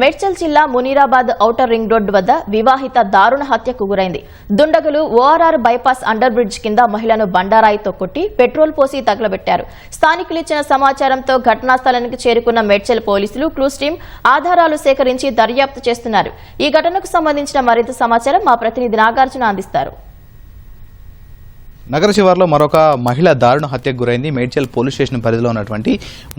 మేడ్చల్ జిల్లా Munirabad outer ring road వద్ద వివాహిత దారుణ హత్యకు గురైంది. దుండగులు ఓఆర్ఆర్ బైపాస్ అండర్ బ్రిడ్జ్ కింద మహిళను బండారాయితో కొట్టి పెట్రోల్ పోసి తగలబెట్టారు. స్థానికులు ఇచ్చిన సమాచారంతో ఘటనా స్థలానికి చేరుకున్న మేడ్చల్ పోలీసులు క్లూస్ టీం ఆధారాలు సేకరించి దర్యాప్తు చేస్తున్నారు. ఈ ఘటనకు సంబంధించిన మరింత సమాచారం మా ప్రతినిధి నాగార్జున అందిస్తారు. నగర శివార్లో మరొక మహిళ దారుణ హత్యకు గురైంది. మేడ్చల్ పోలీస్ స్టేషన్ పరిధిలో ఉన్నటువంటి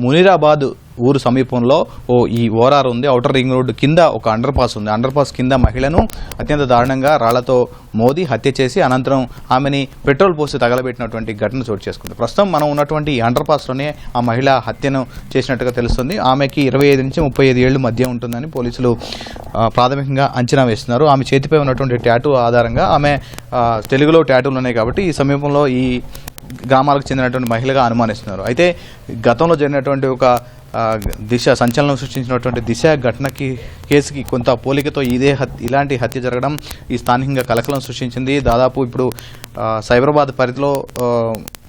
మునీరాబాద్ ఊరు సమీపంలో ఓ ఈ ఓరార్ ఉంది. ఔటర్ రింగ్ రోడ్డు కింద ఒక అండర్ పాస్ ఉంది. అండర్ పాస్ కింద మహిళను అత్యంత దారుణంగా రాళ్ళతో మోదీ హత్య చేసి అనంతరం ఆమెని పెట్రోల్ పోసి తగలబెట్టినటువంటి ఘటన చోటు చేసుకుంది. ప్రస్తుతం మనం ఉన్నటువంటి ఈ అండర్ పాస్లోనే ఆ మహిళ హత్యను చేసినట్టుగా తెలుస్తుంది. ఆమెకి ఇరవై ఐదు నుంచి ముప్పై ఐదు ఏళ్ళు మధ్య ఉంటుందని పోలీసులు ప్రాథమికంగా అంచనా వేస్తున్నారు. ఆమె చేతిపై ఉన్నటువంటి ట్యాటూ ఆధారంగా ఆమె తెలుగులో ట్యాటూలు ఉన్నాయి కాబట్టి ఈ సమీపంలో ఈ గ్రామాలకు చెందినటువంటి మహిళగా అనుమానిస్తున్నారు. అయితే గతంలో జరిగినటువంటి ఒక దిశ సంచలనం సృష్టించినటువంటి దిశ ఘటనకి కేసుకి కొంత పోలికతో ఇదే హత్య ఇలాంటి హత్య జరగడం ఈ స్థానికంగా కలకలం సృష్టించింది. దాదాపు ఇప్పుడు సైబరాబాద్ పరిధిలో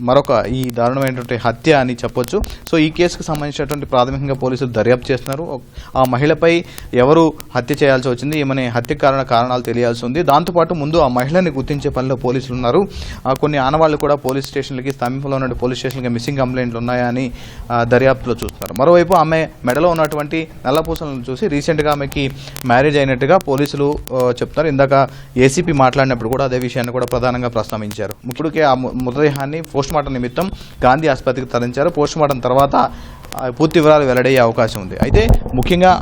మరొక ఈ దారుణమైనటువంటి హత్య అని చెప్పొచ్చు. సో ఈ కేసుకు సంబంధించినటువంటి ప్రాథమికంగా పోలీసులు దర్యాప్తు చేస్తున్నారు. ఆ మహిళపై ఎవరు హత్య చేయాల్సి వచ్చింది ఏమనే హత్య కారణ కారణాలు తెలియాల్సి ఉంది. దాంతోపాటు ముందు ఆ మహిళని గుర్తించే పనిలో పోలీసులు ఉన్నారు. ఆ, కొన్ని ఆనవాళ్ళు కూడా పోలీస్ స్టేషన్లకి సమీపంలో ఉన్న పోలీస్ స్టేషన్కి మిస్సింగ్ కంప్లైంట్లు ఉన్నాయా అని ఆ, దర్యాప్తులో చూస్తున్నారు. మరోవైపు ఆమె మెడలో ఉన్నటువంటి నల్లపూసలను చూసి రీసెంట్గా ఆమెకి మ్యారేజ్ అయినట్టుగా పోలీసులు చెప్తున్నారు. ఇందాక ఏసీపీ మాట్లాడినప్పుడు కూడా అదే విషయాన్ని కూడా ప్రధానంగా ప్రస్తావించారు. ఇప్పటికే ఆ మృతదేహాన్ని పోస్ట్ మార్టం నిమిత్తం గాంధీ ఆసుపత్రికి తరలించారు. పోస్ట్ మార్టం తర్వాత పూర్తి వివరాలు వెల్లడయ్యే అవకాశం ఉంది. అయితే ముఖ్యంగా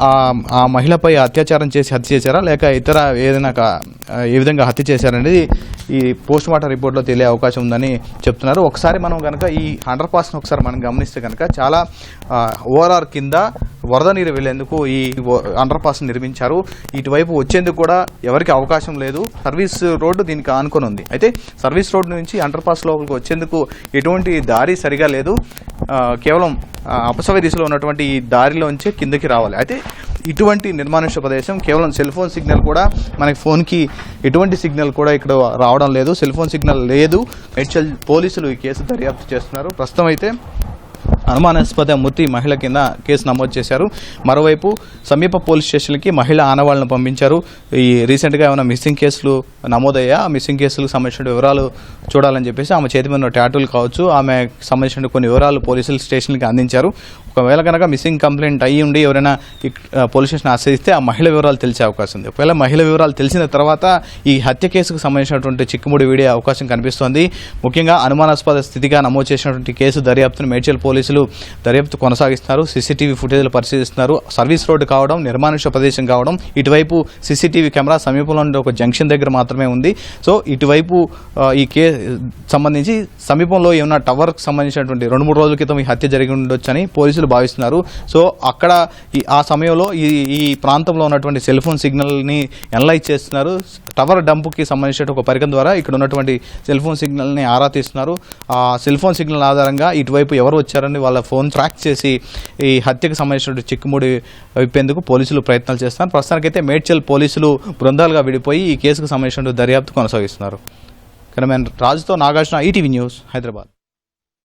ఆ మహిళపై అత్యాచారం చేసి హత్య చేశారా? లేక ఇతర ఏదైనా కా- ఏ విధంగా హత్య చేశారనేది ఈ పోస్ట్ మార్టం రిపోర్ట్లో తెలియ అవకాశం ఉందని చెప్తున్నారు. ఒకసారి మనం కనుక ఈ అండర్ పాస్ను ఒకసారి మనం గమనిస్తే కనుక చాలా ఓఆర్ఆర్ కింద వరద నీరు వెళ్ళేందుకు ఈ అండర్ పాస్ నిర్మించారు. ఇటువైపు వచ్చేందుకు కూడా ఎవరికి అవకాశం లేదు. సర్వీస్ రోడ్డు దీనికి ఆనుకొని ఉంది. అయితే సర్వీస్ రోడ్డు నుంచి అండర్ పాస్ లోపలికి వచ్చేందుకు ఎటువంటి దారి సరిగా లేదు. కేవలం అపసవ్య దిశలో ఉన్నటువంటి ఈ దారిలోంచి కిందకి రావాలి. అయితే ఇటువంటి నిర్మానుష్య ప్రదేశం కేవలం సెల్ ఫోన్ సిగ్నల్ కూడా మనకి ఫోన్కి ఎటువంటి సిగ్నల్ కూడా ఇక్కడ రావడం లేదు. సెల్ ఫోన్ సిగ్నల్ లేదు. మేడ్చల్ పోలీసులు ఈ కేసు దర్యాప్తు చేస్తున్నారు. ప్రస్తుతం అయితే అనుమానాస్పద మృతి మహిళ కింద కేసు నమోదు చేశారు. మరోవైపు సమీప పోలీస్ స్టేషన్కి మహిళ ఆనవాళ్ళను పంపించారు. ఈ రీసెంట్గా ఏమైనా మిస్సింగ్ కేసులు నమోదయ్యా ఆ మిస్సింగ్ కేసులకు సంబంధించిన వివరాలు చూడాలని చెప్పేసి ఆమె చేతి మీద ఉన్న కావచ్చు. ఆమె సంబంధించిన కొన్ని వివరాలు పోలీసులు స్టేషన్కి అందించారు. ఒకవేళ కనుక మిస్సింగ్ కంప్లైంట్ అయ్యి ఉండి ఎవరైనా పోలీస్ స్టేషన్ ఆశ్రయిస్తే ఆ మహిళ వివరాలు తెలిసే అవకాశం ఉంది. ఒకవేళ మహిళ వివరాలు తెలిసిన తర్వాత ఈ హత్య కేసుకు సంబంధించినటువంటి చిక్కుముడి వీడే అవకాశం కనిపిస్తోంది. ముఖ్యంగా అనుమానాస్పద స్థితిగా నమోదు చేసినటువంటి కేసు దర్యాప్తును మేడ్చల్ పోలీసులు దర్యాప్తు కొనసాగిస్తున్నారు. సీసీటీవీ ఫుటేజ్లు పరిశీలిస్తున్నారు. సర్వీస్ రోడ్డు కావడం నిర్మానుష్య ప్రదేశం కావడం ఇటువైపు సీసీటీవీ కెమెరా సమీపంలో ఉండే ఒక జంక్షన్ దగ్గర మాత్రమే ఉంది. సో ఇటువైపు ఈ కే సంబంధించి సమీపంలో ఏమన్నా టవర్కి సంబంధించినటువంటి రెండు మూడు రోజుల క్రితం ఈ హత్య జరిగి ఉండొచ్చని పోలీసులు భావిస్తున్నారు. సో అక్కడ ఆ సమయంలో ఈ ఈ ప్రాంతంలో ఉన్నటువంటి సెల్ ఫోన్ సిగ్నల్ని ఎనలైజ్ చేస్తున్నారు. టవర్ డంప్కి సంబంధించిన ఒక పరికరం ద్వారా ఇక్కడ ఉన్నటువంటి సెల్ ఫోన్ సిగ్నల్ని ఆరా తీస్తున్నారు. ఆ సెల్ ఫోన్ సిగ్నల్ ఆధారంగా ఇటువైపు ఎవరు వచ్చారని వాళ్ళ ఫోన్ ట్రాక్ చేసి ఈ హత్యకు సంబంధించిన చిక్కుముడి విప్పేందుకు పోలీసులు ప్రయత్నాలు చేస్తున్నారు. ప్రస్తుతానికైతే మేడ్చల్ పోలీసులు బృందాలుగా విడిపోయి ఈ కేసుకు సంబంధించిన దర్యాప్తు కొనసాగిస్తున్నారు. కెమెరామెన్ రాజుతో నాగార్జున ఈటీవీ న్యూస్ హైదరాబాద్.